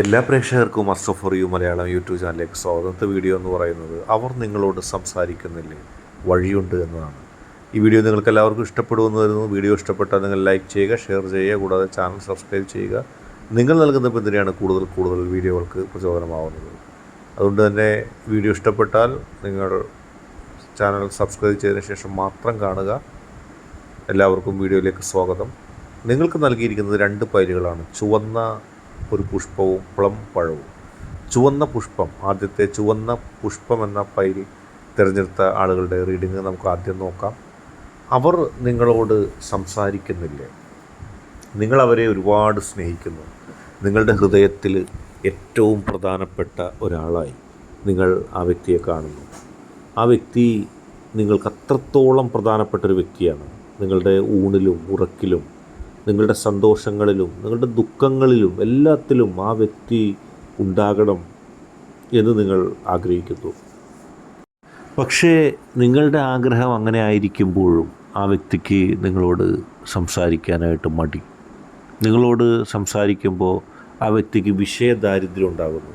എല്ലാ പ്രേക്ഷകർക്കും അസഫറിയു മലയാളം യൂട്യൂബ് ചാനലിലേക്ക് സ്വാഗതത്തെ വീഡിയോ എന്ന് പറയുന്നത് അവർ നിങ്ങളോട് സംസാരിക്കുന്നില്ലേ? വഴിയുണ്ട് എന്നതാണ്. ഈ വീഡിയോ നിങ്ങൾക്ക് എല്ലാവർക്കും ഇഷ്ടപ്പെടുമെന്ന് വരുന്നു വീഡിയോ ഇഷ്ടപ്പെട്ടാൽ നിങ്ങൾ ലൈക്ക് ചെയ്യുക ഷെയർ ചെയ്യുക കൂടാതെ ചാനൽ സബ്സ്ക്രൈബ് ചെയ്യുക. നിങ്ങൾ നൽകുന്ന പിന്തുണയാണ് കൂടുതൽ കൂടുതൽ വീഡിയോകൾക്ക് പ്രചോദനമാവുന്നത്. അതുകൊണ്ട് തന്നെ വീഡിയോ ഇഷ്ടപ്പെട്ടാൽ നിങ്ങൾ ചാനൽ സബ്സ്ക്രൈബ് ചെയ്തതിന് ശേഷം മാത്രം കാണുക. എല്ലാവർക്കും വീഡിയോയിലേക്ക് സ്വാഗതം. നിങ്ങൾക്ക് നൽകിയിരിക്കുന്നത് രണ്ട് പൈലുകളാണ്. ചുവന്ന ഒരു പുഷ്പവും പ്ലം പഴവും. ചുവന്ന പുഷ്പം ആദ്യത്തെ ചുവന്ന പുഷ്പം എന്ന ഫയൽ തിരഞ്ഞെടുത്ത ആളുകളുടെ റീഡിങ് നമുക്ക് ആദ്യം നോക്കാം. അവർ നിങ്ങളോട് സംസാരിക്കുന്നില്ലേ? നിങ്ങൾ അവരെ ഒരുപാട് സ്നേഹിക്കുന്നു. നിങ്ങളുടെ ഹൃദയത്തിൽ ഏറ്റവും പ്രധാനപ്പെട്ട ഒരാളായി നിങ്ങൾ ആ വ്യക്തിയെ കാണുന്നു. ആ വ്യക്തി നിങ്ങൾക്ക് അത്രത്തോളം പ്രധാനപ്പെട്ട ഒരു വ്യക്തിയാണ്. നിങ്ങളുടെ ഊണിലും ഉറക്കിലും നിങ്ങളുടെ സന്തോഷങ്ങളിലും നിങ്ങളുടെ ദുഃഖങ്ങളിലും എല്ലാത്തിലും ആ വ്യക്തി ഉണ്ടാകണം എന്ന് നിങ്ങൾ ആഗ്രഹിക്കുന്നു. പക്ഷേ നിങ്ങളുടെ ആഗ്രഹം അങ്ങനെ ആയിരിക്കുമ്പോഴും ആ വ്യക്തിക്ക് നിങ്ങളോട് സംസാരിക്കാനായിട്ട് മടി. നിങ്ങളോട് സംസാരിക്കുമ്പോൾ ആ വ്യക്തിക്ക് വിഷയദാരിദ്ര്യം ഉണ്ടാകുന്നു.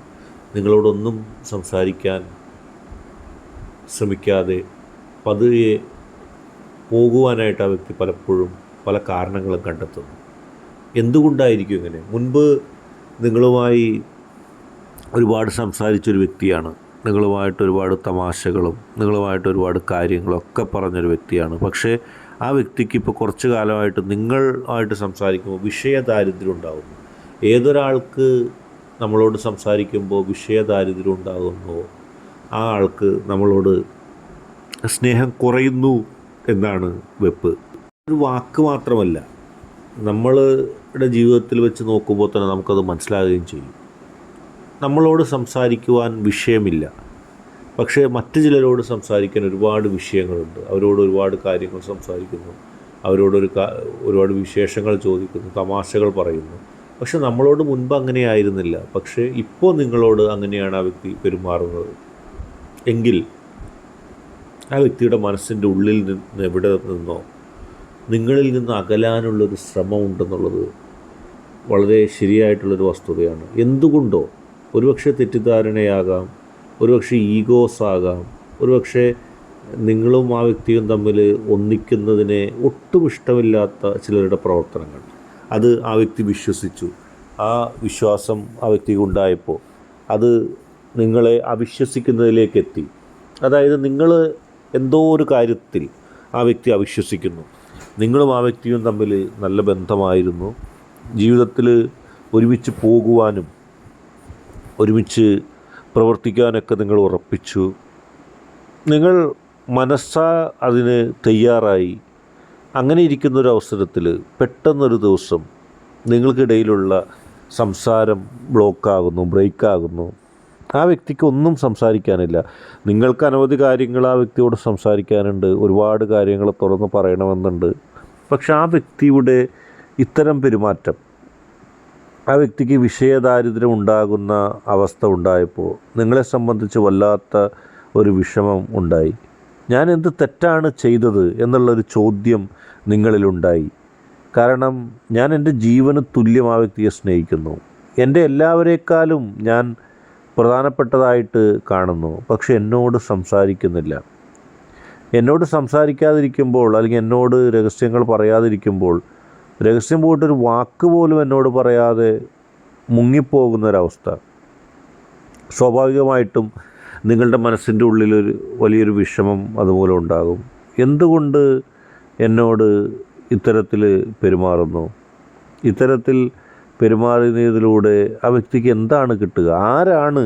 നിങ്ങളോടൊന്നും സംസാരിക്കാൻ ശ്രമിക്കാതെ പതുയെ പോകുവാനായിട്ട് ആ വ്യക്തി പലപ്പോഴും പല കാരണങ്ങളും കണ്ടെത്തുന്നു. എന്തുകൊണ്ടായിരിക്കും ഇങ്ങനെ? മുൻപ് നിങ്ങളുമായി ഒരുപാട് സംസാരിച്ചൊരു വ്യക്തിയാണ്. നിങ്ങളുമായിട്ട് ഒരുപാട് തമാശകളും നിങ്ങളുമായിട്ട് ഒരുപാട് കാര്യങ്ങളൊക്കെ പറഞ്ഞൊരു വ്യക്തിയാണ്. പക്ഷേ ആ വ്യക്തിക്ക് ഇപ്പോൾ കുറച്ച് കാലമായിട്ട് നിങ്ങളായിട്ട് സംസാരിക്കുമ്പോൾ വിഷയദാരിദ്ര്യം ഉണ്ടാകുന്നു ഏതൊരാൾക്ക് നമ്മളോട് സംസാരിക്കുമ്പോൾ വിഷയദാരിദ്ര്യം ഉണ്ടാകുന്നു ആ ആൾക്ക് നമ്മളോട് സ്നേഹം കുറയുന്നു എന്നാണ് വെപ്പ്. ഒരു വാക്ക് മാത്രമല്ല. നമ്മളുടെ ജീവിതത്തിൽ വെച്ച് നോക്കുമ്പോൾ തന്നെ നമുക്കത് മനസ്സിലാകുകയും ചെയ്യും. നമ്മളോട് സംസാരിക്കുവാൻ വിഷയമില്ല. പക്ഷേ മറ്റ് ചിലരോട് സംസാരിക്കാൻ ഒരുപാട് വിഷയങ്ങളുണ്ട്. അവരോട് ഒരുപാട് കാര്യങ്ങൾ സംസാരിക്കുന്നു. അവരോടൊരു ഒരുപാട് വിശേഷങ്ങൾ ചോദിക്കുന്നു തമാശകൾ പറയുന്നു. പക്ഷെ നമ്മളോട് മുൻപ് അങ്ങനെ ആയിരുന്നില്ല. പക്ഷേ ഇപ്പോൾ നിങ്ങളോട് അങ്ങനെയാണ് ആ വ്യക്തി പെരുമാറുന്നത്. എങ്കിൽ ആ വ്യക്തിയുടെ മനസ്സിന്റെ ഉള്ളിൽ നിന്ന് എവിടെ നിന്നോ നിങ്ങളിൽ നിന്ന് അകലാനുള്ളൊരു ശ്രമമുണ്ടെന്നുള്ളത് വളരെ ശരിയായിട്ടുള്ളൊരു വസ്തുതയാണ്. എന്തുകൊണ്ടോ ഒരുപക്ഷെ തെറ്റിദ്ധാരണയാകാം ഒരുപക്ഷെ ഈഗോസ് ആകാം ഒരുപക്ഷെ നിങ്ങളും ആ വ്യക്തിയും തമ്മിൽ ഒന്നിക്കുന്നതിനെ ഒട്ടും ഇഷ്ടമില്ലാത്ത ചിലരുടെ പ്രവർത്തനങ്ങൾ. അത് ആ വ്യക്തി വിശ്വസിച്ചു. ആ വിശ്വാസം ആ വ്യക്തിക്ക് ഉണ്ടായപ്പോൾ അത് നിങ്ങളെ അവിശ്വസിക്കുന്നതിലേക്ക് എത്തി. അതായത് നിങ്ങൾ എന്തോ ഒരു കാര്യത്തിൽ ആ വ്യക്തി അവിശ്വസിക്കുന്നു. നിങ്ങളും ആ വ്യക്തിയും തമ്മിൽ നല്ല ബന്ധമായിരുന്നു. ജീവിതത്തിൽ ഒരുമിച്ച് പോകുവാനും ഒരുമിച്ച് പ്രവർത്തിക്കാനൊക്കെ നിങ്ങൾ ഉറപ്പിച്ചു. നിങ്ങൾ മനസ്സാ അതിന് തയ്യാറായി. അങ്ങനെ ഇരിക്കുന്ന ഒരു അവസരത്തിൽ പെട്ടെന്നൊരു ദിവസം നിങ്ങൾക്കിടയിലുള്ള സംസാരം ബ്ലോക്കാകുന്നു ബ്രേക്കാകുന്നു ആ വ്യക്തിക്ക് ഒന്നും സംസാരിക്കാനില്ല. നിങ്ങൾക്ക് അനവധി കാര്യങ്ങൾ ആ വ്യക്തിയോട് സംസാരിക്കാനുണ്ട്. ഒരുപാട് കാര്യങ്ങൾ തുറന്ന് പറയണമെന്നുണ്ട്. പക്ഷെ ആ വ്യക്തിയുടെ ഇത്തരം പെരുമാറ്റം ആ വ്യക്തിക്ക് വിഷയദാരിദ്ര്യം ഉണ്ടാകുന്ന അവസ്ഥ ഉണ്ടായപ്പോൾ നിങ്ങളെ സംബന്ധിച്ച് വല്ലാത്ത ഒരു വിഷമം ഉണ്ടായി. ഞാൻ എന്ത് തെറ്റാണ് ചെയ്തത് എന്നുള്ളൊരു ചോദ്യം നിങ്ങളിലുണ്ടായി. കാരണം ഞാൻ എന്റെ ജീവന് തുല്യം ആ വ്യക്തിയെ സ്നേഹിക്കുന്നു. എന്റെ എല്ലാവരേക്കാളും ഞാൻ പ്രധാനപ്പെട്ടതായിട്ട് കാണുന്നു. പക്ഷെ എന്നോട് സംസാരിക്കുന്നില്ല. എന്നോട് സംസാരിക്കാതിരിക്കുമ്പോൾ അല്ലെങ്കിൽ എന്നോട് രഹസ്യങ്ങൾ പറയാതിരിക്കുമ്പോൾ രഹസ്യം പോയിട്ടൊരു വാക്ക് പോലും എന്നോട് പറയാതെ മുങ്ങിപ്പോകുന്നൊരവസ്ഥ. സ്വാഭാവികമായിട്ടും നിങ്ങളുടെ മനസ്സിന്റെ ഉള്ളിലൊരു വലിയൊരു വിഷമം അതുപോലെ ഉണ്ടാകും. എന്തുകൊണ്ട് എന്നോട് ഇത്തരത്തിൽ പെരുമാറുന്നു? ഇത്തരത്തിൽ പെരുമാറുന്നതിലൂടെ ആ വ്യക്തിക്ക് എന്താണ് കിട്ടുക? ആരാണ്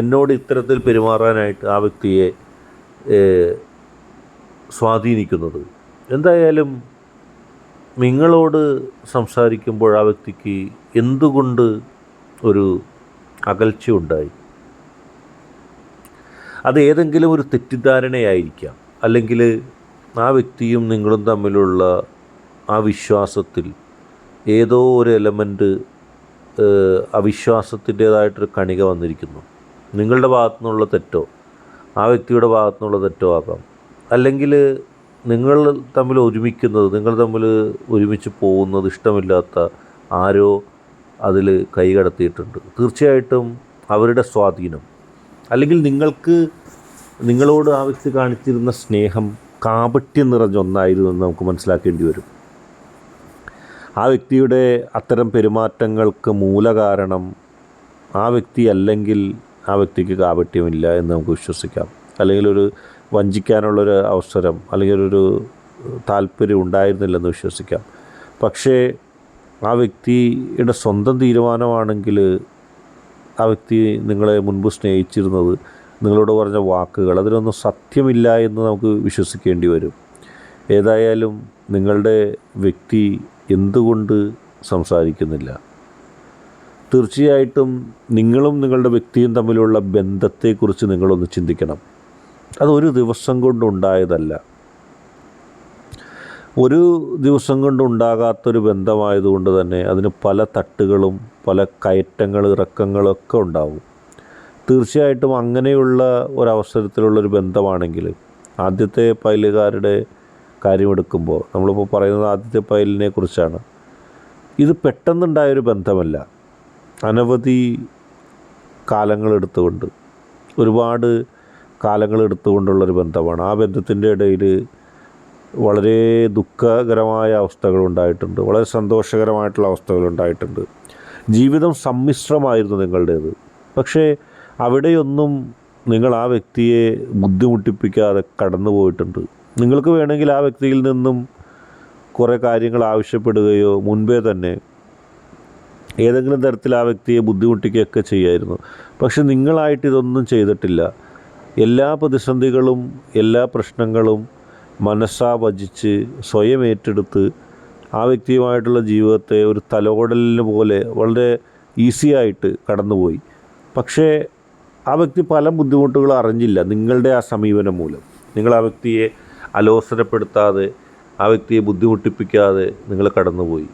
എന്നോട് ഇത്തരത്തിൽ പെരുമാറാനായിട്ട് ആ വ്യക്തിയെ സ്വാധീനിക്കുന്നത്? എന്തായാലും നിങ്ങളോട് സംസാരിക്കുമ്പോൾ ആ വ്യക്തിക്ക് എന്തുകൊണ്ട് ഒരു അകൽച്ചയുണ്ടായി അത് ഏതെങ്കിലും ഒരു തെറ്റിദ്ധാരണയായിരിക്കാം. അല്ലെങ്കിൽ ആ വ്യക്തിയും നിങ്ങളും തമ്മിലുള്ള ആ വിശ്വാസത്തിൽ ഏതോ ഒരു എലമെന്റ് അവിശ്വാസത്തിന്റേതായിട്ടൊരു കണിക വന്നിരിക്കുന്നു. നിങ്ങളുടെ ഭാഗത്തു നിന്നുള്ള തെറ്റോ ആ വ്യക്തിയുടെ ഭാഗത്തു നിന്നുള്ള തെറ്റോ ആകാം. അല്ലെങ്കിൽ നിങ്ങൾ തമ്മിൽ ഒരുമിക്കുന്നത് നിങ്ങൾ തമ്മിൽ ഒരുമിച്ച് പോകുന്നത് ഇഷ്ടമില്ലാത്ത ആരോ അതിൽ കൈകടത്തിയിട്ടുണ്ട് തീർച്ചയായിട്ടും അവരുടെ സ്വാധീനം അല്ലെങ്കിൽ നിങ്ങൾക്ക് നിങ്ങളോട് ആ വ്യക്തി കാണിച്ചിരുന്ന സ്നേഹം കാപട്യം നിറഞ്ഞ ഒന്നായിരുന്നു എന്ന് നമുക്ക് മനസ്സിലാക്കേണ്ടി വരും. ആ വ്യക്തിയുടെ അത്തരം പെരുമാറ്റങ്ങൾക്ക് മൂലകാരണം ആ വ്യക്തി അല്ലെങ്കിൽ ആ വ്യക്തിക്ക് കാപട്യമില്ല എന്ന് നമുക്ക് വിശ്വസിക്കാം. അല്ലെങ്കിൽ ഒരു വഞ്ചിക്കാനുള്ളൊരു അവസരം അല്ലെങ്കിൽ ഒരു താല്പര്യം ഉണ്ടായിരുന്നില്ലെന്ന് വിശ്വസിക്കാം. പക്ഷേ ആ വ്യക്തിയുടെ സ്വന്തം തീരുമാനമാണെങ്കിൽ ആ വ്യക്തി നിങ്ങളെ മുൻപ് സ്നേഹിച്ചിരുന്നത് നിങ്ങളോട് പറഞ്ഞ വാക്കുകൾ അതിലൊന്നും സത്യമില്ല എന്ന് നമുക്ക് വിശ്വസിക്കേണ്ടി വരും. ഏതായാലും നിങ്ങളുടെ വ്യക്തി എന്തുകൊണ്ട് സംസാരിക്കുന്നില്ല? തീർച്ചയായിട്ടും നിങ്ങളും നിങ്ങളുടെ വ്യക്തിയും തമ്മിലുള്ള ബന്ധത്തെക്കുറിച്ച് നിങ്ങളൊന്ന് ചിന്തിക്കണം. അതൊരു ദിവസം കൊണ്ടുണ്ടായതല്ല. ഒരു ദിവസം കൊണ്ടുണ്ടാകാത്തൊരു ബന്ധമായതുകൊണ്ട് തന്നെ അതിന് പല തട്ടുകളും പല കയറ്റങ്ങൾ ഇറക്കങ്ങളൊക്കെ ഉണ്ടാവും. തീർച്ചയായിട്ടും അങ്ങനെയുള്ള ഒരവസരത്തിലുള്ളൊരു ബന്ധമാണെങ്കിൽ ആദ്യത്തെ പൈലുകാരുടെ കാര്യമെടുക്കുമ്പോൾ നമ്മളിപ്പോൾ പറയുന്നത് ആദ്യത്തെ പൈലിനെ കുറിച്ചാണ്. ഇത് പെട്ടെന്നുണ്ടായൊരു ബന്ധമല്ല. അനവധി കാലങ്ങളെടുത്തുകൊണ്ട് ഒരുപാട് കാലങ്ങളെടുത്തുകൊണ്ടുള്ളൊരു ബന്ധമാണ്. ആ ബന്ധത്തിന്റെ ഇടയിൽ വളരെ ദുഃഖകരമായ അവസ്ഥകൾ ഉണ്ടായിട്ടുണ്ട് വളരെ സന്തോഷകരമായിട്ടുള്ള അവസ്ഥകൾ ഉണ്ടായിട്ടുണ്ട് ജീവിതം സമ്മിശ്രമായിരുന്നു നിങ്ങളുടേത്. പക്ഷേ അവിടെയൊന്നും നിങ്ങൾ ആ വ്യക്തിയെ ബുദ്ധിമുട്ടിപ്പിക്കാതെ കടന്നു പോയിട്ടുണ്ട് നിങ്ങൾക്ക് വേണമെങ്കിൽ ആ വ്യക്തിയിൽ നിന്നും കുറേ കാര്യങ്ങൾ ആവശ്യപ്പെടുകയോ മുൻപേ തന്നെ ഏതെങ്കിലും തരത്തിൽ ആ വ്യക്തിയെ ബുദ്ധിമുട്ടിക്കുകയൊക്കെ ചെയ്യായിരുന്നു. പക്ഷെ നിങ്ങളായിട്ട് ഇതൊന്നും ചെയ്തിട്ടില്ല. എല്ലാ പ്രതിസന്ധികളും എല്ലാ പ്രശ്നങ്ങളും മനസ്സാ വജിച്ച് സ്വയം ഏറ്റെടുത്ത് ആ വ്യക്തിയുമായിട്ടുള്ള ജീവിതത്തെ ഒരു തലോടലിന് പോലെ വളരെ ഈസി ആയിട്ട് കടന്നുപോയി. പക്ഷേ ആ വ്യക്തി പല ബുദ്ധിമുട്ടുകളും അറിഞ്ഞില്ല നിങ്ങളുടെ ആ സമീപനം മൂലം. നിങ്ങൾ ആ വ്യക്തിയെ അലോസരപ്പെടുത്താതെ ആ വ്യക്തിയെ ബുദ്ധിമുട്ടിപ്പിക്കാതെ നിങ്ങൾ കടന്നുപോയി.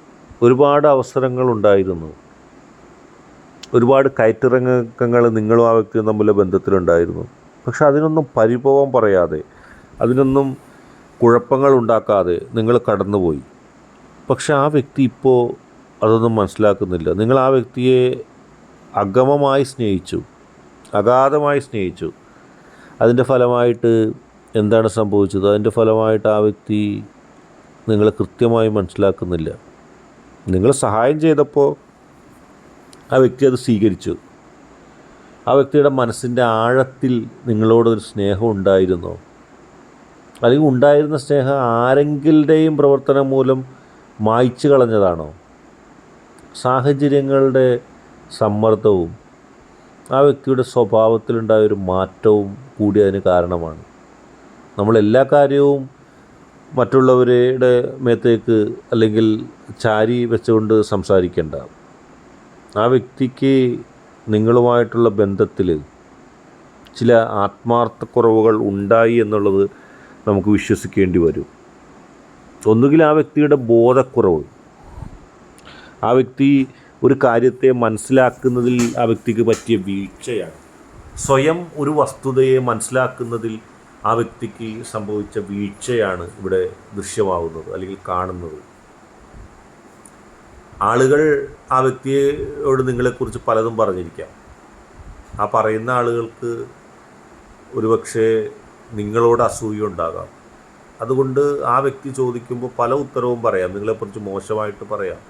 ഒരുപാട് അവസരങ്ങളുണ്ടായിരുന്നു. ഒരുപാട് കയറ്റിറങ്ങക്കങ്ങൾ നിങ്ങളും ആ വ്യക്തിയും തമ്മിലെ ബന്ധത്തിലുണ്ടായിരുന്നു. പക്ഷെ അതിനൊന്നും പരിഭവം പറയാതെ അതിനൊന്നും കുഴപ്പങ്ങൾ ഉണ്ടാക്കാതെ നിങ്ങൾ കടന്നുപോയി. പക്ഷെ ആ വ്യക്തി ഇപ്പോൾ അതൊന്നും മനസ്സിലാക്കുന്നില്ല. നിങ്ങൾ ആ വ്യക്തിയെ അഗമമായി സ്നേഹിച്ചു അഗാധമായി സ്നേഹിച്ചു. അതിന്റെ ഫലമായിട്ട് എന്താണ് സംഭവിച്ചത്? അതിന്റെ ഫലമായിട്ട് ആ വ്യക്തി നിങ്ങളെ കൃത്യമായി മനസ്സിലാക്കുന്നില്ല. നിങ്ങൾ സഹായം ചെയ്തപ്പോൾ ആ വ്യക്തി അത് സ്വീകരിച്ചു. ആ വ്യക്തിയുടെ മനസ്സിന്റെ ആഴത്തിൽ നിങ്ങളോടൊരു സ്നേഹം ഉണ്ടായിരുന്നോ? അല്ലെങ്കിൽ ഉണ്ടായിരുന്ന സ്നേഹം ആരെങ്കിലുടെയും പ്രവർത്തനം മൂലം മായ്ച്ചു കളഞ്ഞതാണോ? സാഹചര്യങ്ങളുടെ സമ്മർദ്ദവും ആ വ്യക്തിയുടെ സ്വഭാവത്തിലുണ്ടായ ഒരു മാറ്റവും കൂടി അതിന് കാരണമാണ്. നമ്മൾ എല്ലാ കാര്യവും മറ്റുള്ളവരുടെ മേത്തേക്ക് അല്ലെങ്കിൽ ചാരി വെച്ചുകൊണ്ട് സംസാരിക്കേണ്ട. ആ വ്യക്തിക്ക് നിങ്ങളുമായിട്ടുള്ള ബന്ധത്തിൽ ചില ആത്മാർത്ഥക്കുറവുകൾ ഉണ്ടായി എന്നുള്ളത് നമുക്ക് വിശ്വസിക്കേണ്ടി വരും. ഒന്നുകിൽ ആ വ്യക്തിയുടെ ബോധക്കുറവ്. ആ വ്യക്തി ഒരു കാര്യത്തെ മനസ്സിലാക്കുന്നതിൽ ആ വ്യക്തിക്ക് പറ്റിയ വീഴ്ചയാണ്. സ്വയം ഒരു വസ്തുതയെ മനസ്സിലാക്കുന്നതിൽ ആ വ്യക്തിക്ക് സംഭവിച്ച വീഴ്ചയാണ് ഇവിടെ ദൃശ്യമാവുന്നത് അല്ലെങ്കിൽ കാണുന്നത്. ആളുകൾ ആ വ്യക്തിയോട് നിങ്ങളെക്കുറിച്ച് പലതും പറഞ്ഞിരിക്കാം. ആ പറയുന്ന ആളുകൾക്ക് ഒരുപക്ഷെ നിങ്ങളോട് അസൂയ ഉണ്ടാകാം അതുകൊണ്ട് ആ വ്യക്തി ചോദിക്കുമ്പോൾ പല ഉത്തരവും പറയാം. നിങ്ങളെക്കുറിച്ച് മോശമായിട്ട് പറയാം.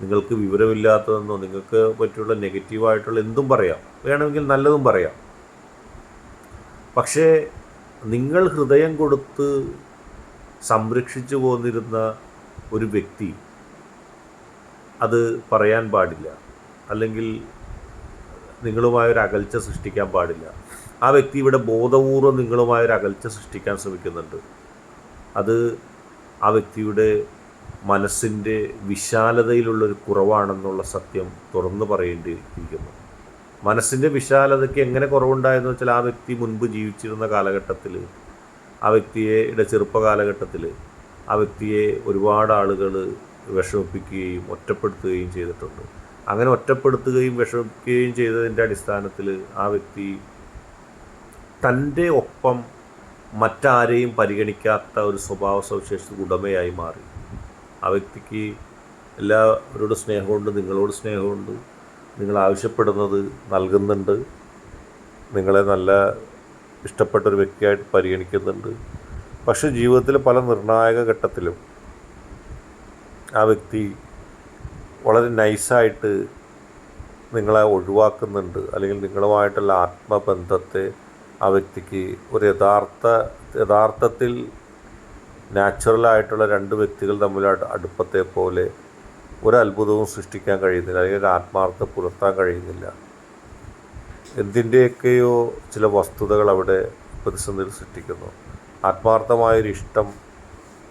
നിങ്ങൾക്ക് വിവരമില്ലാത്തതെന്നോ നിങ്ങൾക്ക് പറ്റിയുള്ള നെഗറ്റീവായിട്ടുള്ള എന്തും പറയാം. വേണമെങ്കിൽ നല്ലതും പറയാം. പക്ഷേ നിങ്ങൾ ഹൃദയം കൊടുത്ത് സംരക്ഷിച്ചു പോന്നിരുന്ന ഒരു വ്യക്തി അത് പറയാൻ പാടില്ല. അല്ലെങ്കിൽ നിങ്ങളുമായൊരു അകൽച്ച സൃഷ്ടിക്കാൻ പാടില്ല. ആ വ്യക്തി ഇവിടെ ബോധപൂർവം നിങ്ങളുമായൊരു അകൽച്ച സൃഷ്ടിക്കാൻ ശ്രമിക്കുന്നുണ്ട്. അത് ആ വ്യക്തിയുടെ മനസ്സിന്റെ വിശാലതയിലുള്ളൊരു കുറവാണെന്നുള്ള സത്യം തുറന്നു പറയേണ്ടി ഇരിക്കുന്നു മനസ്സിന്റെ വിശാലതയ്ക്ക് എങ്ങനെ കുറവുണ്ടായെന്ന് വെച്ചാൽ ആ വ്യക്തി മുൻപ് ജീവിച്ചിരുന്ന കാലഘട്ടത്തിൽ ആ വ്യക്തിയുടെ ചെറുപ്പ കാലഘട്ടത്തിൽ ആ വ്യക്തിയെ ഒരുപാട് ആളുകൾ വിഷമിപ്പിക്കുകയും ഒറ്റപ്പെടുത്തുകയും ചെയ്തിട്ടുണ്ട്. അങ്ങനെ ഒറ്റപ്പെടുത്തുകയും വിഷമിപ്പിക്കുകയും ചെയ്തതിന്റെ അടിസ്ഥാനത്തിൽ ആ വ്യക്തി തന്റെ ഒപ്പം മറ്റാരെയും പരിഗണിക്കാത്ത ഒരു സ്വഭാവ സവിശേഷത ഉടമയായി മാറി. ആ വ്യക്തിക്ക് എല്ലാവരോടും സ്നേഹമുണ്ട് നിങ്ങളോട് സ്നേഹമുണ്ട്. നിങ്ങൾ ആവശ്യപ്പെടുന്നത് നൽകുന്നുണ്ട്. നിങ്ങളെ നല്ല ഇഷ്ടപ്പെട്ട ഒരു വ്യക്തിയായിട്ട് പരിഗണിക്കുന്നുണ്ട്. പക്ഷെ ജീവിതത്തിലെ പല നിർണായക ഘട്ടത്തിലും ആ വ്യക്തി വളരെ നൈസായിട്ട് നിങ്ങളെ ഒഴിവാക്കുന്നുണ്ട്. അല്ലെങ്കിൽ നിങ്ങളുമായിട്ടുള്ള ആത്മബന്ധത്തെ ആ വ്യക്തിക്ക് ഒരു യഥാർത്ഥ യഥാർത്ഥത്തിൽ നാച്ചുറലായിട്ടുള്ള രണ്ട് വ്യക്തികൾ തമ്മിലായിട്ട് അടുപ്പത്തെ പോലെ ഒരു അത്ഭുതവും സൃഷ്ടിക്കാൻ കഴിയുന്നില്ല അല്ലെങ്കിൽ ഒരു ആത്മാർത്ഥം പുലർത്താൻ കഴിയുന്നില്ല. എന്തിന്റെയൊക്കെയോ ചില വസ്തുതകൾ അവിടെ പ്രതിസന്ധിയിൽ സൃഷ്ടിക്കുന്നു. ആത്മാർത്ഥമായൊരു ഇഷ്ടം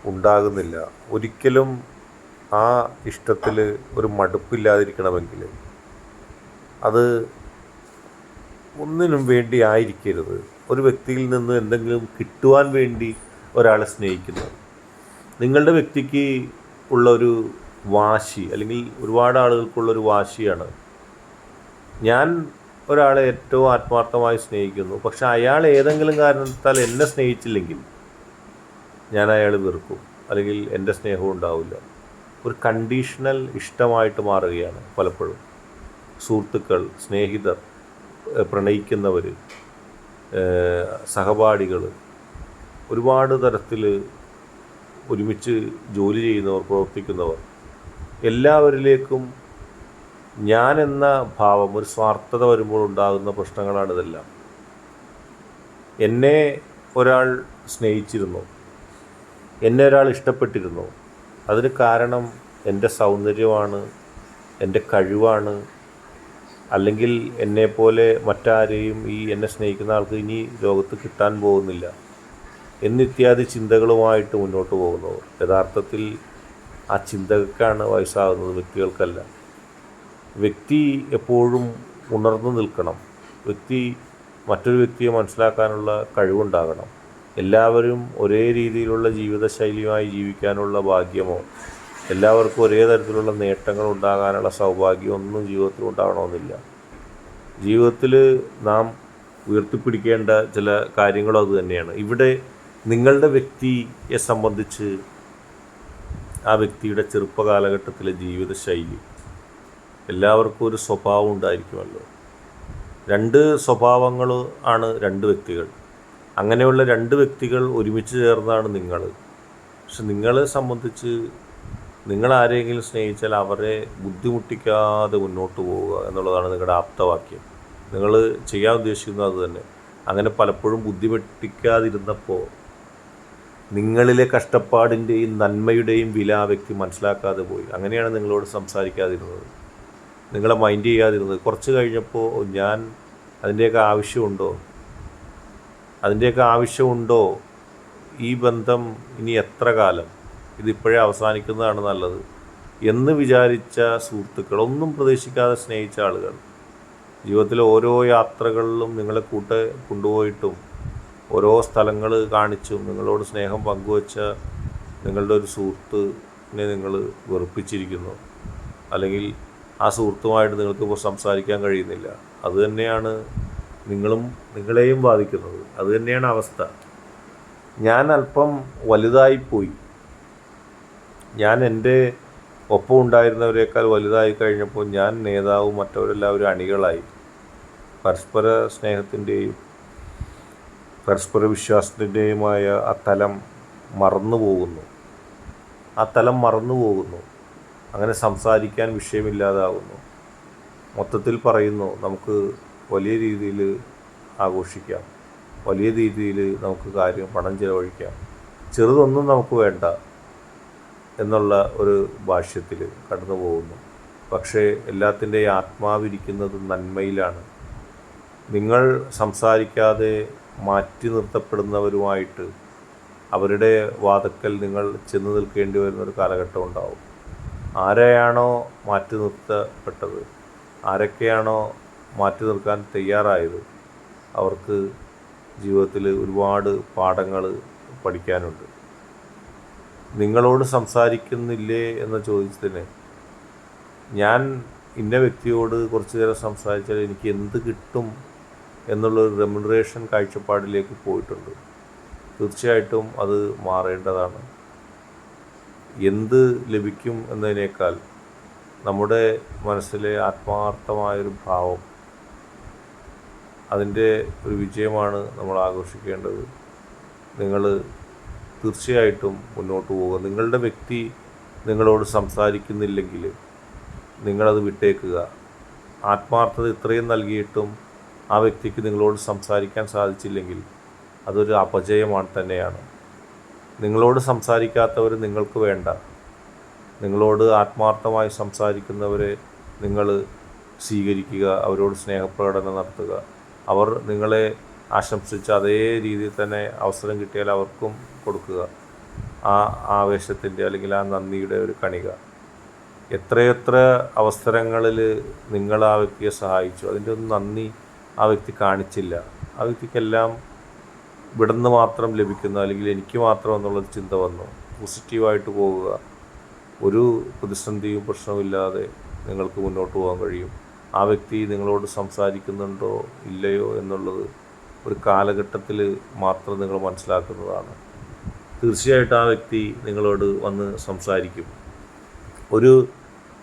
ഉണ്ടാകുന്നില്ല. ഒരിക്കലും ആ ഇഷ്ടത്തിൽ ഒരു മടുപ്പില്ലാതിരിക്കണമെങ്കിൽ അത് ഒന്നിനും വേണ്ടി ആയിരിക്കരുത്. ഒരു വ്യക്തിയിൽ നിന്ന് എന്തെങ്കിലും കിട്ടുവാൻ വേണ്ടി ഒരാളെ സ്നേഹിക്കുന്നത് നിങ്ങളുടെ വ്യക്തിക്ക് ഉള്ള ഒരു വാശി അല്ലെങ്കിൽ ഒരുപാട് ആളുകൾക്കുള്ളൊരു വാശിയാണ്. ഞാൻ ഒരാളെ ഏറ്റവും ആത്മാർത്ഥമായി സ്നേഹിക്കുന്നു. പക്ഷെ അയാൾ ഏതെങ്കിലും കാരണത്താൽ എന്നെ സ്നേഹിച്ചില്ലെങ്കിൽ ഞാൻ അയാൾ വെറുക്കും. അല്ലെങ്കിൽ എന്റെ സ്നേഹവും ഉണ്ടാവില്ല. ഒരു കണ്ടീഷണൽ ഇഷ്ടമായിട്ട് മാറുകയാണ് പലപ്പോഴും. സുഹൃത്തുക്കൾ സ്നേഹിതർ പ്രണയിക്കുന്നവർ സഹപാഠികൾ ഒരുപാട് തരത്തിൽ ഒരുമിച്ച് ജോലി ചെയ്യുന്നവർ പ്രവർത്തിക്കുന്നവർ എല്ലാവരിലേക്കും ഞാൻ എന്ന ഭാവം ഒരു സ്വാർത്ഥത വരുമ്പോൾ ഉണ്ടാകുന്ന പ്രശ്നങ്ങളാണ് ഇതെല്ലാം. എന്നെ ഒരാൾ സ്നേഹിച്ചിരുന്നു. എന്നെ ഒരാൾ ഇഷ്ടപ്പെട്ടിരുന്നു. അതിന് കാരണം എന്റെ സൗന്ദര്യമാണ് എന്റെ കഴിവാണ്. അല്ലെങ്കിൽ എന്നെപ്പോലെ മറ്റാരെയും ഈ എന്നെ സ്നേഹിക്കുന്ന ആൾക്ക് ഇനി ലോകത്ത് കിട്ടാൻ പോകുന്നില്ല. എന്നിത്യാദി ചിന്തകളുമായിട്ട് മുന്നോട്ട് പോകുന്നു. യഥാർത്ഥത്തിൽ ആ ചിന്തകൾക്കാണ് വയസ്സാകുന്നത് വ്യക്തികൾക്കല്ല. വ്യക്തി എപ്പോഴും ഉണർന്നു നിൽക്കണം. വ്യക്തി മറ്റൊരു വ്യക്തിയെ മനസ്സിലാക്കാനുള്ള കഴിവുണ്ടാകണം. എല്ലാവരും ഒരേ രീതിയിലുള്ള ജീവിതശൈലിയുമായി ജീവിക്കാനുള്ള ഭാഗ്യമോ എല്ലാവർക്കും ഒരേ തരത്തിലുള്ള നേട്ടങ്ങൾ ഉണ്ടാകാനുള്ള സൗഭാഗ്യം ഒന്നും ജീവിതത്തിൽ ഉണ്ടാകണമെന്നില്ല ജീവിതത്തിൽ നാം ഉയർത്തിപ്പിടിക്കേണ്ട ചില കാര്യങ്ങളും അത് തന്നെയാണ്. ഇവിടെ നിങ്ങളുടെ വ്യക്തിയെ സംബന്ധിച്ച് ആ വ്യക്തിയുടെ ചെറുപ്പകാലഘട്ടത്തിലെ ജീവിതശൈലി. എല്ലാവർക്കും ഒരു സ്വഭാവം ഉണ്ടായിരിക്കുമല്ലോ. രണ്ട് സ്വഭാവങ്ങൾ ആണ് രണ്ട് വ്യക്തികൾ. അങ്ങനെയുള്ള രണ്ട് വ്യക്തികൾ ഒരുമിച്ച് ചേർന്നാണ് നിങ്ങൾ പക്ഷെ നിങ്ങളെ സംബന്ധിച്ച് നിങ്ങൾ ആരെങ്കിലും സ്നേഹിച്ചാൽ അവരെ ബുദ്ധിമുട്ടിക്കാതെ മുന്നോട്ട് പോവുക എന്നുള്ളതാണ് നിങ്ങളുടെ ആപ്തവാക്യം. നിങ്ങൾ ചെയ്യാൻ ഉദ്ദേശിക്കുന്നത് അത് തന്നെ. അങ്ങനെ പലപ്പോഴും ബുദ്ധിമുട്ടിക്കാതിരുന്നപ്പോൾ നിങ്ങളിലെ കഷ്ടപ്പാടിന്റെയും നന്മയുടെയും വില അവയ്ക്ക് മനസ്സിലാക്കാതെ പോയി. അങ്ങനെയാണ് നിങ്ങളോട് സംസാരിക്കാതിരുന്നത്. നിങ്ങളെ മൈൻഡ് ചെയ്യാതിരുന്നത്. കുറച്ച് കഴിഞ്ഞപ്പോൾ ഞാൻ അതിന്റെയൊക്കെ ആവശ്യമുണ്ടോ? അതിന്റെയൊക്കെ ആവശ്യമുണ്ടോ? ഈ ബന്ധം ഇനി എത്ര കാലം? ഇതിപ്പോഴേ അവസാനിക്കുന്നതാണ് നല്ലത് എന്ന് വിചാരിച്ച സുഹൃത്തുക്കൾ ഒന്നും പ്രതീക്ഷിക്കാതെ സ്നേഹിച്ച ആളുകൾ ജീവിതത്തിലെ ഓരോ യാത്രകളിലും നിങ്ങളെ കൂട്ട് കൊണ്ടുപോയിട്ടും ഓരോ സ്ഥലങ്ങൾ കാണിച്ചും. നിങ്ങളോട് സ്നേഹം പങ്കുവച്ച നിങ്ങളുടെ ഒരു സുഹൃത്തിനെ നിങ്ങൾ വെറുപ്പിച്ചിരിക്കുന്നു. അല്ലെങ്കിൽ ആ സുഹൃത്തുമായിട്ട് നിങ്ങൾക്ക് ഇപ്പോൾ സംസാരിക്കാൻ കഴിയുന്നില്ല. അത് തന്നെയാണ് നിങ്ങളും നിങ്ങളെയും ബാധിക്കുന്നത്. അത് തന്നെയാണ് അവസ്ഥ. ഞാൻ അല്പം വലുതായിപ്പോയി ഞാൻ എന്റെ ഒപ്പം ഉണ്ടായിരുന്നവരെക്കാൾ വലുതായി കഴിഞ്ഞപ്പോൾ ഞാൻ നേതാവും മറ്റവരെല്ലാവരും അണികളായി. പരസ്പര സ്നേഹത്തിന്റെയും പരസ്പര വിശ്വാസത്തിന്റെയുമായ ആ തലം മറന്നു പോകുന്നു. ആ തലം മറന്നു പോകുന്നു. അങ്ങനെ സംസാരിക്കാൻ വിഷയമില്ലാതാകുന്നു. മൊത്തത്തിൽ പറയുന്നു നമുക്ക് വലിയ രീതിയിൽ ആഘോഷിക്കാം. വലിയ രീതിയിൽ നമുക്ക് കാര്യം പണം ചിലവഴിക്കാം. ചെറുതൊന്നും നമുക്ക് വേണ്ട എന്നുള്ള ഒരു ഭാഷ്യത്തിൽ കടന്നു പോകുന്നു. പക്ഷേ എല്ലാത്തിന്റെയും ആത്മാവിരിക്കുന്നത് നന്മയിലാണ്. നിങ്ങൾ സംസാരിക്കാതെ മാറ്റി നിർത്തപ്പെടുന്നവരുമായിട്ട് അവരുടെ വാതക്കൽ നിങ്ങൾ ചെന്ന് നിൽക്കേണ്ടി വരുന്ന ഒരു കാലഘട്ടം ഉണ്ടാവും. ആരെയാണോ മാറ്റി നിർത്തപ്പെട്ടത് ആരൊക്കെയാണോ മാറ്റി നിർത്താൻ തയ്യാറായത് അവർക്ക് ജീവിതത്തിൽ ഒരുപാട് പാഠങ്ങൾ പഠിക്കാനുണ്ട്. നിങ്ങളോട് സംസാരിക്കുന്നില്ലേ എന്ന ചോദ്യത്തിന് ഞാൻ ഇന്ന വ്യക്തിയോട് കുറച്ച് നേരം സംസാരിച്ചാൽ എനിക്ക് എന്ത് കിട്ടും എന്നുള്ളൊരു റെമുനറേഷൻ കാഴ്ചപ്പാടിലേക്ക് പോയിട്ടുണ്ട്. തീർച്ചയായിട്ടും അത് മാറേണ്ടതാണ്. എന്ത് ലഭിക്കും എന്നതിനേക്കാൾ നമ്മുടെ മനസ്സിലെ ആത്മാർത്ഥമായൊരു ഭാവം അതിന്റെ ഒരു വിജയമാണ് നമ്മൾ ആഘോഷിക്കേണ്ടത്. നിങ്ങൾ തീർച്ചയായിട്ടും മുന്നോട്ട് പോവുക. നിങ്ങളുടെ വ്യക്തി നിങ്ങളോട് സംസാരിക്കുന്നില്ലെങ്കിൽ നിങ്ങളത് വിട്ടേക്കുക. ആത്മാർത്ഥത ഇത്രയും നൽകിയിട്ടും ആ വ്യക്തിക്ക് നിങ്ങളോട് സംസാരിക്കാൻ സാധിച്ചില്ലെങ്കിൽ അതൊരു അപജയമാണ് തന്നെയാണ്. നിങ്ങളോട് സംസാരിക്കാത്തവർ നിങ്ങൾക്ക് വേണ്ട. നിങ്ങളോട് ആത്മാർത്ഥമായി സംസാരിക്കുന്നവരെ നിങ്ങൾ സ്വീകരിക്കുക അവരോട് സ്നേഹപ്രകടനം നടത്തുക. അവർ നിങ്ങളെ ആശംസിച്ച അതേ രീതിയിൽ തന്നെ അവസരം കിട്ടിയാൽ അവർക്കും കൊടുക്കുക. ആ ആവേശത്തിന്റെ അല്ലെങ്കിൽ ആ നന്ദിയുടെ ഒരു കണിക. എത്രയെത്ര അവസരങ്ങളിൽ നിങ്ങൾ ആ വ്യക്തിയെ സഹായിച്ചു. അതിന്റെ ഒന്ന് നന്ദി ആ വ്യക്തി കാണിച്ചില്ല. ആ വ്യക്തിക്കെല്ലാം ഇവിടുന്ന് മാത്രം ലഭിക്കുന്ന അല്ലെങ്കിൽ എനിക്ക് മാത്രം എന്നുള്ളൊരു ചിന്ത വന്നു. പോസിറ്റീവായിട്ട് പോവുക ഒരു പ്രതിസന്ധിയും പ്രശ്നമില്ലാതെ നിങ്ങൾക്ക് മുന്നോട്ട് പോകാൻ കഴിയും. ആ വ്യക്തി നിങ്ങളോട് സംസാരിക്കുന്നുണ്ടോ ഇല്ലയോ എന്നുള്ളത് ഒരു കാലഘട്ടത്തിൽ മാത്രം നിങ്ങൾ മനസ്സിലാക്കുന്നതാണ്. തീർച്ചയായിട്ടും ആ വ്യക്തി നിങ്ങളോട് വന്ന് സംസാരിക്കും. ഒരു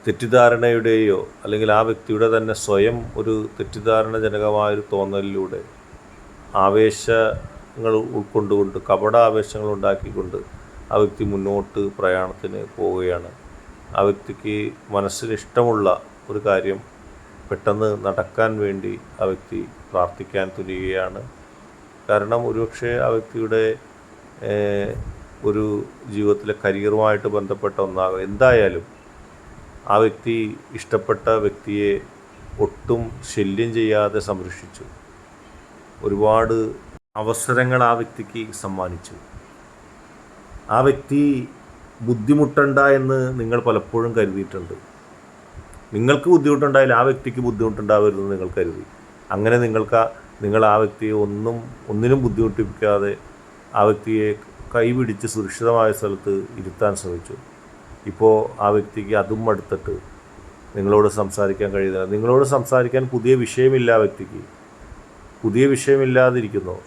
തെറ്റിദ്ധാരണയുടെയോ അല്ലെങ്കിൽ ആ വ്യക്തിയുടെ തന്നെ സ്വയം ഒരു തെറ്റിദ്ധാരണജനകമായൊരു തോന്നലിലൂടെ ആവേശങ്ങൾ ഉൾക്കൊണ്ടുകൊണ്ട് കപട ആവേശങ്ങൾ ഉണ്ടാക്കിക്കൊണ്ട് ആ വ്യക്തി മുന്നോട്ട് പ്രയാണത്തിന് പോവുകയാണ്. ആ വ്യക്തിക്ക് മനസ്സിന് ഇഷ്ടമുള്ള ഒരു കാര്യം പെട്ടെന്ന് നടക്കാൻ വേണ്ടി ആ വ്യക്തി പ്രാർത്ഥിക്കാൻ തുനിയുകയാണ്. കാരണം ഒരുപക്ഷെ ആ വ്യക്തിയുടെ ഒരു ജീവിതത്തിലെ കരിയറുമായിട്ട് ബന്ധപ്പെട്ട ഒന്നാകും. എന്തായാലും ആ വ്യക്തി ഇഷ്ടപ്പെട്ട വ്യക്തിയെ ഒട്ടും ശല്യം ചെയ്യാതെ സംരക്ഷിച്ചു. ഒരുപാട് അവസരങ്ങൾ ആ വ്യക്തിക്ക് സമ്മാനിച്ചു. ആ വ്യക്തി ബുദ്ധിമുട്ടണ്ട എന്ന് നിങ്ങൾ പലപ്പോഴും കരുതിയിട്ടുണ്ട്. നിങ്ങൾക്ക് ബുദ്ധിമുട്ടുണ്ടായാലും ആ വ്യക്തിക്ക് ബുദ്ധിമുട്ടുണ്ടാവരുതെന്ന് നിങ്ങൾ കരുതി. അങ്ങനെ നിങ്ങൾക്ക് നിങ്ങൾ ആ വ്യക്തിയെ ഒന്നും ഒന്നിനും ബുദ്ധിമുട്ടിപ്പിക്കാതെ ആ വ്യക്തിയെ കൈപിടിച്ച് സുരക്ഷിതമായ സ്ഥലത്ത് ഇരുത്താൻ ശ്രമിച്ചു. ഇപ്പോൾ ആ വ്യക്തിക്ക് അതും അടുത്തിട്ട് നിങ്ങളോട് സംസാരിക്കാൻ കഴിയുന്നില്ല. നിങ്ങളോട് സംസാരിക്കാൻ പുതിയ വിഷയമില്ല ആ വ്യക്തിക്ക്. പുതിയ വിഷയമില്ലാതിരിക്കുന്നു?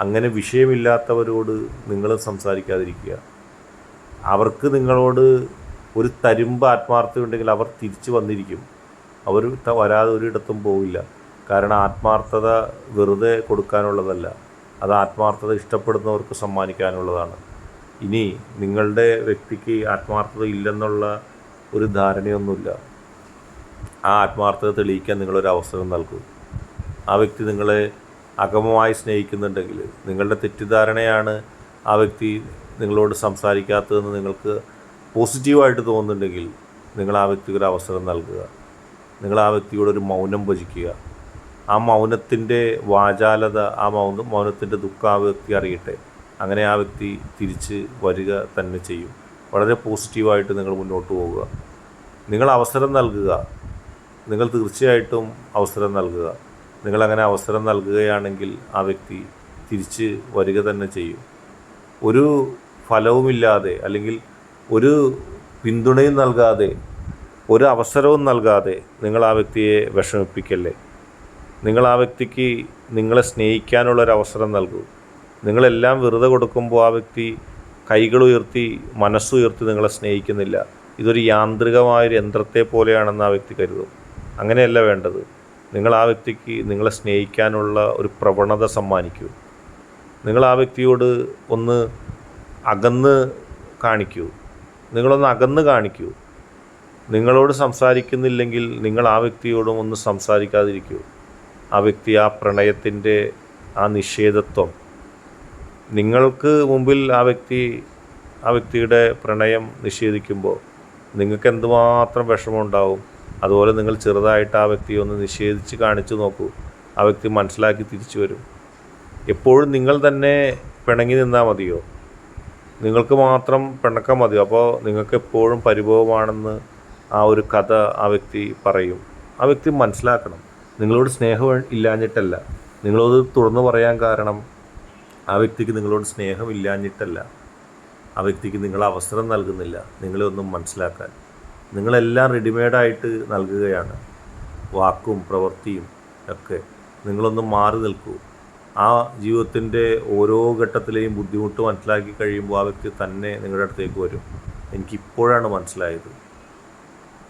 അങ്ങനെ വിഷയമില്ലാത്തവരോട് നിങ്ങൾ സംസാരിക്കാതിരിക്കുക. അവർക്ക് നിങ്ങളോട് ഒരു തരുമ്പ് ആത്മാർത്ഥതയുണ്ടെങ്കിൽ അവർ തിരിച്ചു വന്നിരിക്കും. അവർ വരാതെ ഒരിടത്തും പോവില്ല. കാരണം ആത്മാർത്ഥത വെറുതെ കൊടുക്കാനുള്ളതല്ല. അത് ആത്മാർത്ഥത ഇഷ്ടപ്പെടുന്നവർക്ക് സമ്മാനിക്കാനുള്ളതാണ്. ഇനി നിങ്ങളുടെ വ്യക്തിക്ക് ആത്മാർത്ഥത ഇല്ലെന്നുള്ള ഒരു ധാരണയൊന്നുമില്ല. ആ ആത്മാർത്ഥത തെളിയിക്കാൻ നിങ്ങളൊരു അവസരം നൽകൂ. ആ വ്യക്തി നിങ്ങളെ അകമമായി സ്നേഹിക്കുന്നുണ്ടെങ്കിൽ നിങ്ങളുടെ തെറ്റിദ്ധാരണയാണ് ആ വ്യക്തി നിങ്ങളോട് സംസാരിക്കാത്തതെന്ന് നിങ്ങൾക്ക് പോസിറ്റീവായിട്ട് തോന്നുന്നുണ്ടെങ്കിൽ നിങ്ങൾ ആ വ്യക്തിക്ക് ഒരു അവസരം നൽകുക. നിങ്ങൾ ആ വ്യക്തിയോട് ഒരു മൗനം ഭജിക്കുക. ആ മൗനത്തിന്റെ വാചാലത ആ മൗന മൗനത്തിന്റെ ദുഃഖം ആ വ്യക്തി അറിയട്ടെ. അങ്ങനെ ആ വ്യക്തി തിരിച്ച് വരിക തന്നെ ചെയ്യും. വളരെ പോസിറ്റീവായിട്ട് നിങ്ങൾ മുന്നോട്ട് പോവുക. നിങ്ങൾ അവസരം നൽകുക. നിങ്ങൾ തീർച്ചയായിട്ടും അവസരം നൽകുക. നിങ്ങളങ്ങനെ അവസരം നൽകുകയാണെങ്കിൽ ആ വ്യക്തി തിരിച്ച് വരിക തന്നെ ചെയ്യും. ഒരു ഫലവുമില്ലാതെ അല്ലെങ്കിൽ ഒരു പിന്തുണയും നൽകാതെ ഒരു അവസരവും നൽകാതെ നിങ്ങൾ ആ വ്യക്തിയെ വിഷമിപ്പിക്കല്ലേ? നിങ്ങൾ ആ വ്യക്തിക്ക് നിങ്ങളെ സ്നേഹിക്കാനുള്ളൊരു അവസരം നൽകൂ. നിങ്ങളെല്ലാം വെറുതെ കൊടുക്കുമ്പോൾ ആ വ്യക്തി കൈകൾ ഉയർത്തി മനസ്സുയർത്തി നിങ്ങളെ സ്നേഹിക്കുന്നില്ല. ഇതൊരു യാന്ത്രികമായൊരു യന്ത്രത്തെ പോലെയാണെന്ന് ആ വ്യക്തി കരുതും. അങ്ങനെയല്ല വേണ്ടത്. നിങ്ങൾ ആ വ്യക്തിക്ക് നിങ്ങളെ സ്നേഹിക്കാനുള്ള ഒരു പ്രവണത സമ്മാനിക്കൂ. നിങ്ങൾ ആ വ്യക്തിയോട് ഒന്ന് അകന്ന് കാണിക്കൂ. നിങ്ങളൊന്ന് അകന്ന് കാണിക്കൂ. നിങ്ങളോട് സംസാരിക്കുന്നില്ലെങ്കിൽ നിങ്ങൾ ആ വ്യക്തിയോടും ഒന്ന് സംസാരിക്കാതിരിക്കൂ. ആ വ്യക്തി ആ പ്രണയത്തിന്റെ ആ നിഷേധത്വം നിങ്ങൾക്ക് മുമ്പിൽ ആ വ്യക്തി ആ വ്യക്തിയുടെ പ്രണയം നിഷേധിക്കുമ്പോൾ നിങ്ങൾക്ക് എന്തുമാത്രം വിഷമമുണ്ടാവും? അതുപോലെ നിങ്ങൾ ചെറുതായിട്ട് ആ വ്യക്തിയെ ഒന്ന് നിഷേധിച്ച് കാണിച്ചു നോക്കൂ. ആ വ്യക്തി മനസ്സിലാക്കി തിരിച്ചു വരും. എപ്പോഴും നിങ്ങൾ തന്നെ പിണങ്ങി നിന്നാൽ മതിയോ? നിങ്ങൾക്ക് മാത്രം പിണക്കം മതിയോ? അപ്പോൾ നിങ്ങൾക്ക് എപ്പോഴും പരിഭവമാണെന്ന് ആ ഒരു കഥ ആ വ്യക്തി പറയും. ആ വ്യക്തി മനസ്സിലാക്കണം. നിങ്ങളോട് സ്നേഹം ഇല്ലാഞ്ഞിട്ടല്ല. നിങ്ങളോട് തുറന്നു പറയാൻ കാരണം ആ വ്യക്തിക്ക് നിങ്ങളോട് സ്നേഹം ഇല്ലാഞ്ഞിട്ടല്ല ആ വ്യക്തിക്ക് നിങ്ങൾ അവസരം നൽകുന്നില്ല. നിങ്ങളെ ഒന്നും മനസ്സിലാക്കാൻ. നിങ്ങളെല്ലാം റെഡിമെയ്ഡായിട്ട് നൽകുകയാണ്. വാക്കും പ്രവൃത്തിയും ഒക്കെ. നിങ്ങളൊന്ന് മാറി നിൽക്കൂ. ആ ജീവിതത്തിന്റെ ഓരോ ഘട്ടത്തിലെയും ബുദ്ധിമുട്ട് മനസ്സിലാക്കി കഴിയുമ്പോൾ ആ വ്യക്തി തന്നെ നിങ്ങളുടെ അടുത്തേക്ക് വരും. എനിക്കിപ്പോഴാണ് മനസ്സിലായത്.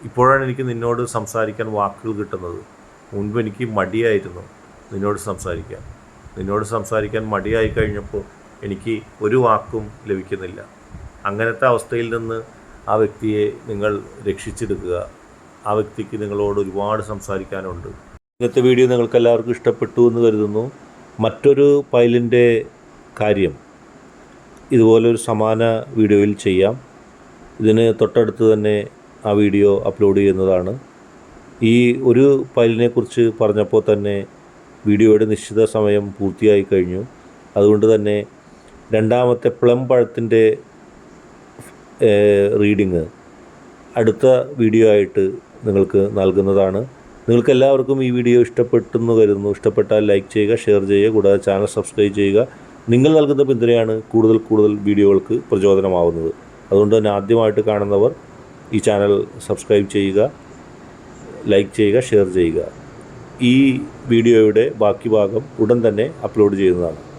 ഇപ്പോഴാണ് എനിക്ക് നിന്നോട് സംസാരിക്കാൻ വാക്കുകൾ കിട്ടുന്നത്. മുൻപ് എനിക്ക് മടിയായിരുന്നു നിന്നോട് സംസാരിക്കാൻ. നിന്നോട് സംസാരിക്കാൻ മടിയായി കഴിഞ്ഞപ്പോൾ എനിക്ക് ഒരു വാക്കും ലഭിക്കുന്നില്ല. അങ്ങനത്തെ അവസ്ഥയിൽ നിന്ന് ആ വ്യക്തിയെ നിങ്ങൾ രക്ഷിച്ചെടുക്കുക. ആ വ്യക്തിക്ക് നിങ്ങളോട് ഒരുപാട് സംസാരിക്കാനുണ്ട്. ഇന്നത്തെ വീഡിയോ നിങ്ങൾക്ക് എല്ലാവർക്കും ഇഷ്ടപ്പെട്ടു എന്ന് കരുതുന്നു. മറ്റൊരു ഫയലിന്റെ കാര്യം ഇതുപോലൊരു സമാന വീഡിയോയിൽ ചെയ്യാം. ഇതിന് തൊട്ടടുത്ത് തന്നെ ആ വീഡിയോ അപ്ലോഡ് ചെയ്യുന്നതാണ്. ഈ ഒരു ഫയലിനെ കുറിച്ച് പറഞ്ഞപ്പോൾ തന്നെ വീഡിയോയുടെ നിശ്ചിത സമയം പൂർത്തിയായി കഴിഞ്ഞു. അതുകൊണ്ട് തന്നെ രണ്ടാമത്തെ പ്ലം പഴത്തിന്റെ റീഡിങ് അടുത്ത വീഡിയോ ആയിട്ട് നിങ്ങൾക്ക് നൽകുന്നതാണ്. നിങ്ങൾക്ക് എല്ലാവർക്കും ഈ വീഡിയോ ഇഷ്ടപ്പെട്ടെന്ന് കരുതുന്നു. ഇഷ്ടപ്പെട്ടാൽ ലൈക്ക് ചെയ്യുക ഷെയർ ചെയ്യുക കൂടാതെ ചാനൽ സബ്സ്ക്രൈബ് ചെയ്യുക. നിങ്ങൾ നൽകുന്ന പിന്തുണയാണ് കൂടുതൽ കൂടുതൽ വീഡിയോകൾക്ക് പ്രചോദനമാവുന്നത്. അതുകൊണ്ട് തന്നെ ആദ്യമായിട്ട് കാണുന്നവർ ഈ ചാനൽ സബ്സ്ക്രൈബ് ചെയ്യുക ലൈക്ക് ചെയ്യുക ഷെയർ ചെയ്യുക. ഈ വീഡിയോയുടെ ബാക്കി ഭാഗം ഉടൻ തന്നെ അപ്ലോഡ് ചെയ്യുന്നതാണ്.